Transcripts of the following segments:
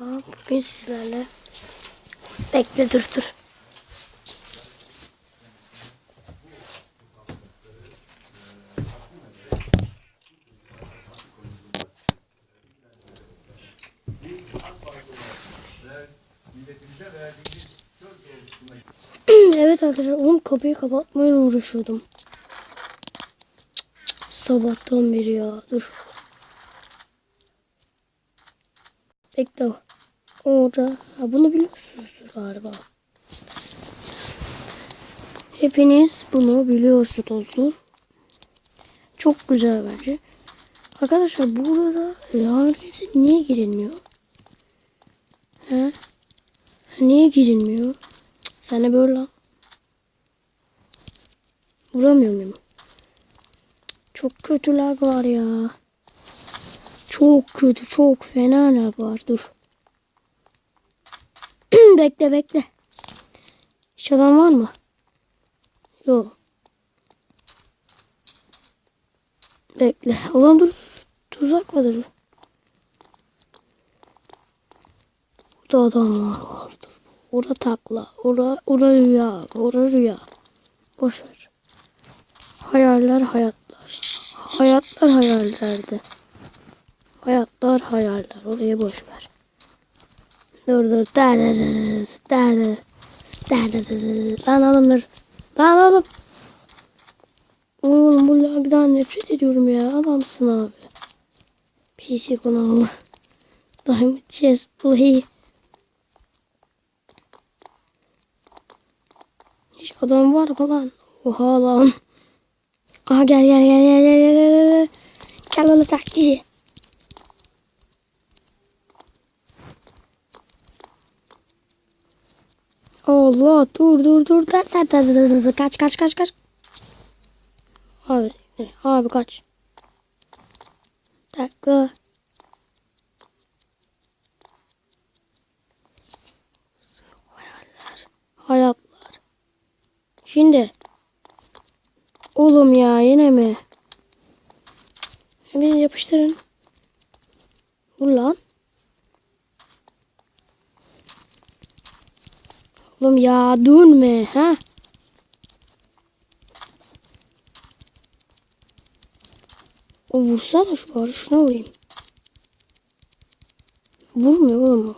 Bugün sizlerle bekle dur dur. evet arkadaşlar oğlum kapıyı kapatmaya uğraşıyordum. Sabahtan beri ya dur. Bekle. Orada. Ha, bunu biliyorsunuzdur galiba. Hepiniz bunu biliyorsunuzdur. Çok güzel bence. Arkadaşlar burada kimse niye girilmiyor? He? Niye girilmiyor? Sen de böyle lan. Vuramıyor muyum? Çok kötü lag var ya. Çok kötü, çok fena lag var. Dur. Bekle, bekle. Hiç adam var mı? Yok. Bekle. Ulan dur. Tuzak vardır. Burada adam var vardır. Ora takla. Ora, ora rüya. Ora rüya. Boş ver. Hayaller hayatlar. Hayatlar hayallerde. Hayatlar hayaller. Oraya boş ver. Dur dur. Der der der der. Der der der. Lan oğlum dur. Lan oğlum. Oğlum bu lagdan nefret ediyorum ya. Adamsın abi. PC kanalı. Diamond Chess Play. Hiç adam var mı lan? Oha lan. Aha gel gel gel gel gel gel gel. Gel oğlum taktiği. Allah dur dur dur. Kaç kaç kaç kaç. Abi e, abi kaç. Dakika. Hayaller. Hayatlar. Şimdi. Oğlum ya yine mi? Hemen yapıştırın. Vur. Oğlum ya dönme ha. O vursana şu bari şuna vurayım. Vurmuyor oğlum o.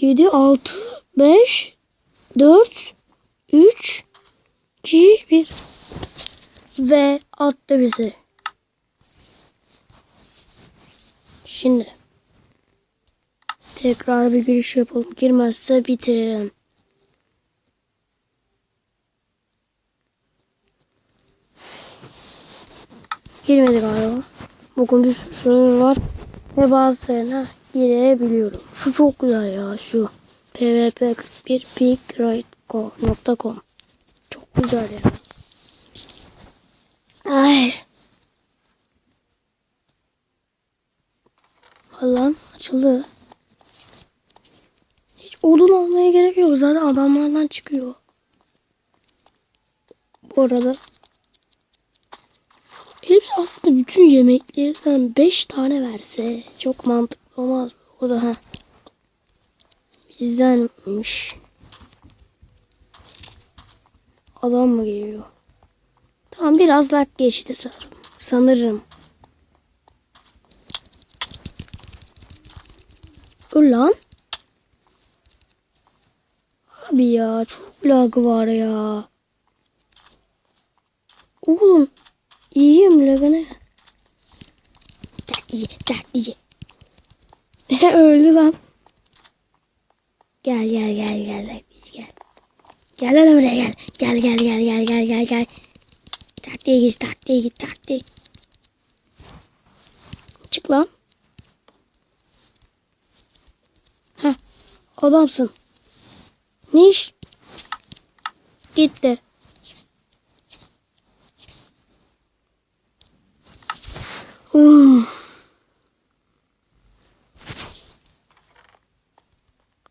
7, 6, 5, 4, 3, 2, 1. Ve attı bizi. Şimdi. Tekrar bir giriş yapalım. Girmezse bitirelim. Girmedi galiba. Bugün bir sürü soru var. Ve bazılarına girebiliyorum. Şu çok güzel ya şu. pvp 41 peakrite.com Çok güzel ya. Ay. Lan açıldı. Odun almaya gerek yok. Zaten adamlardan çıkıyor. Bu arada hepsi aslında bütün yemeklerden 5 tane verse çok mantıklı olmaz. O da ha. Bizdenmiş. Adam mı geliyor? Tamam biraz lag geçti sanırım. Sanırım. Lan. Abi ya çok lag var ya. Oğlum iyiyim lagı ne? Tak diye tak diye. Öldü lan. Gel gel gel gel gel gel. Lan buraya gel. Gel gel gel gel gel gel gel. Tak diye git tak diye git tak diye. Çık lan. Heh. Adamsın. Ne iş? Gitti. Hmm.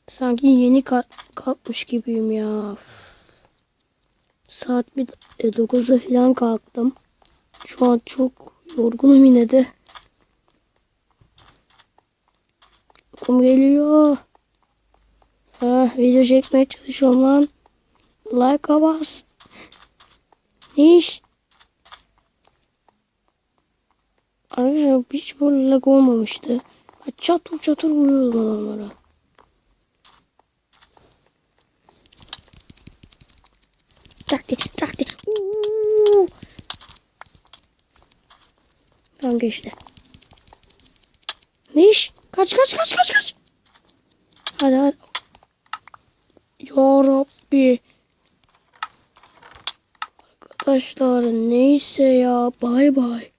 Sanki yeni kalk kalkmış gibiyim ya. Saat bir e, 9'da falan kalktım. Şu an çok yorgunum yine de. Kum geliyor. Ha, video çekmeye çalışıyorum lan. Like'a bas. Ne? Arkadaşlar hiç böyle lag olmamıştı. Çatır çatır vuruyordum adamlara. Takti takti. Uuu. Tamam geçti. Ne iş? Kaç kaç kaç kaç kaç. Hadi hadi. Ya Rabbi. Arkadaşlar neyse ya bay bay.